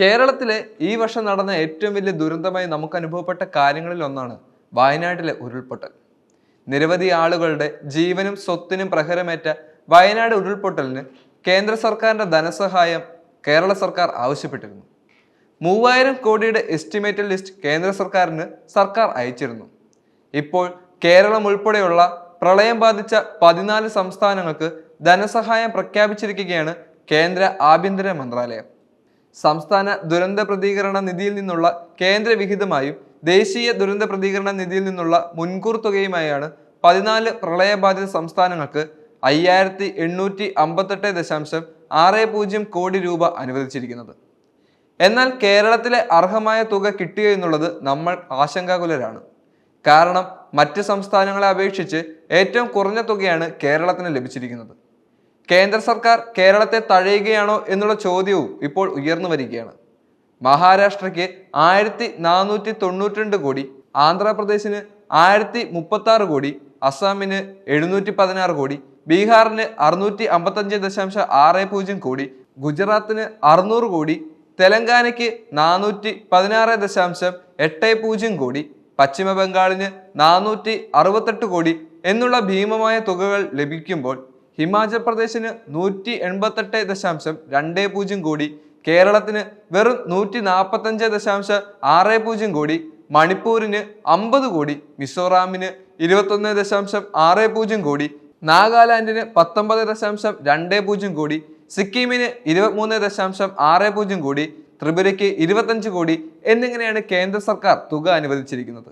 കേരളത്തിലെ ഈ വർഷം നടന്ന ഏറ്റവും വലിയ ദുരന്തമായി നമുക്ക് അനുഭവപ്പെട്ട കാര്യങ്ങളിൽ ഒന്നാണ് വയനാട്ടിലെ ഉരുൾപൊട്ടൽ. നിരവധി ആളുകളുടെ ജീവനും സ്വത്തിനും പ്രഹരമേറ്റ വയനാട് ഉരുൾപൊട്ടലിന് കേന്ദ്ര സർക്കാരിന്റെ ധനസഹായം കേരള സർക്കാർ ആവശ്യപ്പെട്ടിരുന്നു. മൂവായിരം കോടിയുടെ എസ്റ്റിമേറ്റഡ് ലിസ്റ്റ് കേന്ദ്ര സർക്കാരിന് സർക്കാർ അയച്ചിരുന്നു. ഇപ്പോൾ കേരളം ഉൾപ്പെടെയുള്ള പ്രളയം ബാധിച്ച പതിനാല് സംസ്ഥാനങ്ങൾക്ക് ധനസഹായം പ്രഖ്യാപിച്ചിരിക്കുകയാണ് കേന്ദ്ര ആഭ്യന്തര മന്ത്രാലയം. സംസ്ഥാന ദുരന്ത പ്രതികരണ നിധിയിൽ നിന്നുള്ള കേന്ദ്ര വിഹിതമായും ദേശീയ ദുരന്ത പ്രതികരണ നിധിയിൽ നിന്നുള്ള മുൻകൂർ തുകയുമായാണ് പതിനാല് പ്രളയബാധിത സംസ്ഥാനങ്ങൾക്ക് അയ്യായിരത്തി എണ്ണൂറ്റി അമ്പത്തെട്ട് ദശാംശം ആറ് പൂജ്യം കോടി രൂപ അനുവദിച്ചിരിക്കുന്നത്. എന്നാൽ കേരളത്തിലെ അർഹമായ തുക കിട്ടുക എന്നുള്ളത് നമ്മൾ ആശങ്കാകുലരാണ്. കാരണം മറ്റ് സംസ്ഥാനങ്ങളെ അപേക്ഷിച്ച് ഏറ്റവും കുറഞ്ഞ തുകയാണ് കേരളത്തിന് ലഭിച്ചിരിക്കുന്നത്. കേന്ദ്ര സർക്കാർ കേരളത്തെ തഴയുകയാണോ എന്നുള്ള ചോദ്യവും ഇപ്പോൾ ഉയർന്നു വരികയാണ്. മഹാരാഷ്ട്രയ്ക്ക് ആയിരത്തി നാനൂറ്റി തൊണ്ണൂറ്റിരണ്ട് കോടി ആന്ധ്രാപ്രദേശിന് ആയിരത്തി മുപ്പത്തി ആറ് കോടി അസാമിന് എഴുന്നൂറ്റി പതിനാറ് കോടി ബീഹാറിന് അറുന്നൂറ്റി അമ്പത്തഞ്ച് ദശാംശം ആറ് പൂജ്യം കോടി ഗുജറാത്തിന് അറുന്നൂറ് കോടി തെലങ്കാനയ്ക്ക് നാനൂറ്റി പതിനാറ് ദശാംശം എട്ട് പൂജ്യം കോടി പശ്ചിമ ബംഗാളിന് നാനൂറ്റി അറുപത്തെട്ട് കോടി എന്നുള്ള ഭീമമായ തുകകൾ ലഭിക്കുമ്പോൾ ഹിമാചൽ പ്രദേശിന് നൂറ്റി എൺപത്തെട്ട് ദശാംശം രണ്ട് പൂജ്യം കോടി കേരളത്തിന് വെറും നൂറ്റി നാൽപ്പത്തഞ്ച് ദശാംശം ആറ് പൂജ്യം കോടി മണിപ്പൂരിന് അമ്പത് കോടി മിസോറാമിന് ഇരുപത്തൊന്ന് ദശാംശം ആറ് പൂജ്യം കോടി നാഗാലാൻഡിന് പത്തൊമ്പത് ദശാംശം രണ്ട് പൂജ്യം കോടി സിക്കിമിന് ഇരുപത്തിമൂന്ന് ദശാംശം ആറ് പൂജ്യം കോടി ത്രിപുരയ്ക്ക് ഇരുപത്തഞ്ച് കോടി എന്നിങ്ങനെയാണ് കേന്ദ്ര സർക്കാർ തുക അനുവദിച്ചിരിക്കുന്നത്.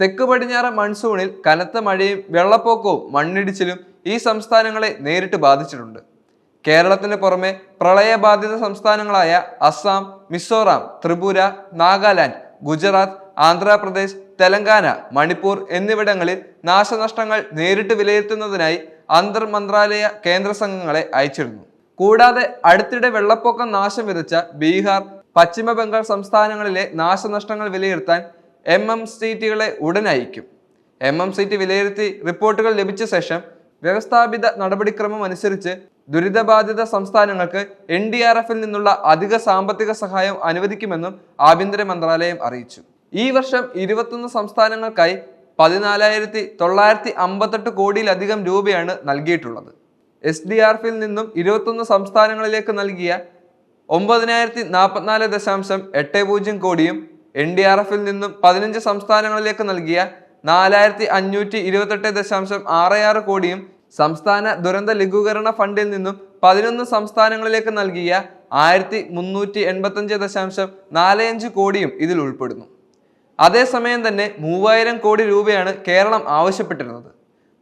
തെക്ക് പടിഞ്ഞാറ് മൺസൂണിൽ കനത്ത മഴയും വെള്ളപ്പൊക്കവും മണ്ണിടിച്ചിലും ഈ സംസ്ഥാനങ്ങളെ നേരിട്ട് ബാധിച്ചിട്ടുണ്ട്. കേരളത്തിന് പുറമെ പ്രളയബാധിത സംസ്ഥാനങ്ങളായ അസം മിസോറാം ത്രിപുര നാഗാലാൻഡ് ഗുജറാത്ത് ആന്ധ്രാപ്രദേശ് തെലങ്കാന മണിപ്പൂർ എന്നിവിടങ്ങളിൽ നാശനഷ്ടങ്ങൾ നേരിട്ട് വിലയിരുത്തുന്നതിനായി അന്തർ മന്ത്രാലയ കേന്ദ്ര സംഘങ്ങളെ അയച്ചിരുന്നു. കൂടാതെ അടുത്തിടെ വെള്ളപ്പൊക്കം നാശം വിതച്ച ബീഹാർ പശ്ചിമ ബംഗാൾ സംസ്ഥാനങ്ങളിലെ നാശനഷ്ടങ്ങൾ വിലയിരുത്താൻ എം എം സി ടികളെ ഉടൻ അയക്കും. എം എം സി ടി വിലയിരുത്തി റിപ്പോർട്ടുകൾ ലഭിച്ച ശേഷം വ്യവസ്ഥാപിത നടപടിക്രമം അനുസരിച്ച് ദുരിതബാധിത സംസ്ഥാനങ്ങൾക്ക് എൻ ഡി ആർ എഫിൽ നിന്നുള്ള അധിക സാമ്പത്തിക സഹായം അനുവദിക്കുമെന്നും ആഭ്യന്തര മന്ത്രാലയം അറിയിച്ചു. ഈ വർഷം ഇരുപത്തൊന്ന് സംസ്ഥാനങ്ങൾക്കായി പതിനാലായിരത്തി തൊള്ളായിരത്തി അമ്പത്തെട്ട് കോടിയിലധികം രൂപയാണ് നൽകിയിട്ടുള്ളത്. എസ് ഡി ആർ എഫിൽ നിന്നും ഇരുപത്തൊന്ന് സംസ്ഥാനങ്ങളിലേക്ക് നൽകിയ ഒമ്പതിനായിരത്തി നാൽപ്പത്തിനാല് ദശാംശം എട്ട് പൂജ്യം കോടിയും എൻ ഡി ആർ എഫിൽ നിന്നും പതിനഞ്ച് സംസ്ഥാനങ്ങളിലേക്ക് നൽകിയ നാലായിരത്തി അഞ്ഞൂറ്റി ഇരുപത്തെട്ട് ദശാംശം ആറ് ആറ് കോടിയും സംസ്ഥാന ദുരന്ത ലഘൂകരണ ഫണ്ടിൽ നിന്നും പതിനൊന്ന് സംസ്ഥാനങ്ങളിലേക്ക് നൽകിയ ആയിരത്തി മുന്നൂറ്റി എൺപത്തഞ്ച് ദശാംശം നാല് അഞ്ച് കോടിയും ഇതിൽ ഉൾപ്പെടുന്നു. അതേസമയം തന്നെ മൂവായിരം കോടി രൂപയാണ് കേരളം ആവശ്യപ്പെട്ടിരുന്നത്.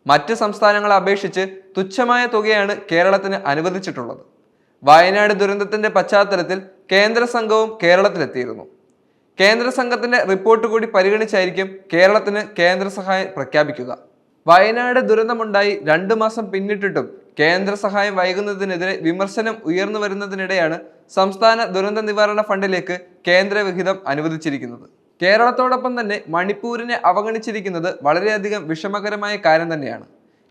മറ്റ് സംസ്ഥാനങ്ങളെ അപേക്ഷിച്ച് തുച്ഛമായ തുകയാണ് കേരളത്തിന് അനുവദിച്ചിട്ടുള്ളത്. വയനാട് ദുരന്തത്തിന്റെ പശ്ചാത്തലത്തിൽ കേന്ദ്ര സംഘവും കേരളത്തിലെത്തിയിരുന്നു. കേന്ദ്ര സംഘത്തിന്റെ റിപ്പോർട്ട് കൂടി പരിഗണിച്ചായിരിക്കും കേരളത്തിന് കേന്ദ്ര സഹായം പ്രഖ്യാപിക്കുക. വയനാട് ദുരന്തമുണ്ടായി രണ്ടു മാസം പിന്നിട്ടിട്ടും കേന്ദ്ര സഹായം വൈകുന്നതിനെതിരെ വിമർശനം ഉയർന്നു വരുന്നതിനിടെയാണ് സംസ്ഥാന ദുരന്ത നിവാരണ ഫണ്ടിലേക്ക് കേന്ദ്ര വിഹിതം അനുവദിച്ചിരിക്കുന്നത്. കേരളത്തോടൊപ്പം തന്നെ മണിപ്പൂരിനെ അവഗണിച്ചിരിക്കുന്നത് വളരെയധികം വിഷമകരമായ കാര്യം തന്നെയാണ്.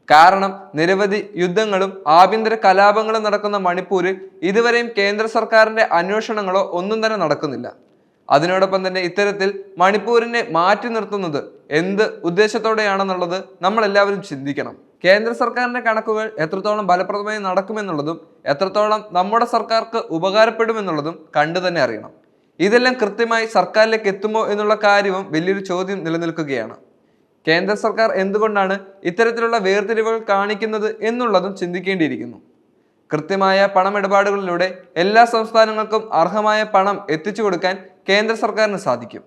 കാരണം നിരവധി യുദ്ധങ്ങളും ആഭ്യന്തര കലാപങ്ങളും നടക്കുന്ന മണിപ്പൂരിൽ ഇതുവരെയും കേന്ദ്ര സർക്കാരിന്റെ അന്വേഷണങ്ങളോ ഒന്നും തന്നെ നടക്കുന്നില്ല. അതിനോടൊപ്പം തന്നെ ഇത്തരത്തിൽ മണിപ്പൂരിനെ മാറ്റി നിർത്തുന്നത് എന്ത് ഉദ്ദേശത്തോടെയാണെന്നുള്ളത് നമ്മൾ എല്ലാവരും ചിന്തിക്കണം. കേന്ദ്ര സർക്കാരിന്റെ കണക്കുകൾ എത്രത്തോളം ഫലപ്രദമായി നടക്കുമെന്നുള്ളതും എത്രത്തോളം നമ്മുടെ സർക്കാർക്ക് ഉപകാരപ്പെടുമെന്നുള്ളതും കണ്ടു തന്നെ അറിയണം. ഇതെല്ലാം കൃത്യമായി സർക്കാരിലേക്ക് എത്തുമോ എന്നുള്ള കാര്യവും വലിയൊരു ചോദ്യം നിലനിൽക്കുകയാണ്. കേന്ദ്ര സർക്കാർ എന്തുകൊണ്ടാണ് ഇത്തരത്തിലുള്ള വേർതിരിവുകൾ കാണിക്കുന്നത് എന്നുള്ളതും ചിന്തിക്കേണ്ടിയിരിക്കുന്നു. കൃത്യമായ പണമിടപാടുകളിലൂടെ എല്ലാ സംസ്ഥാനങ്ങൾക്കും അർഹമായ പണം എത്തിച്ചു കൊടുക്കാൻ കേന്ദ്ര സർക്കാരിന് സാധിക്കും.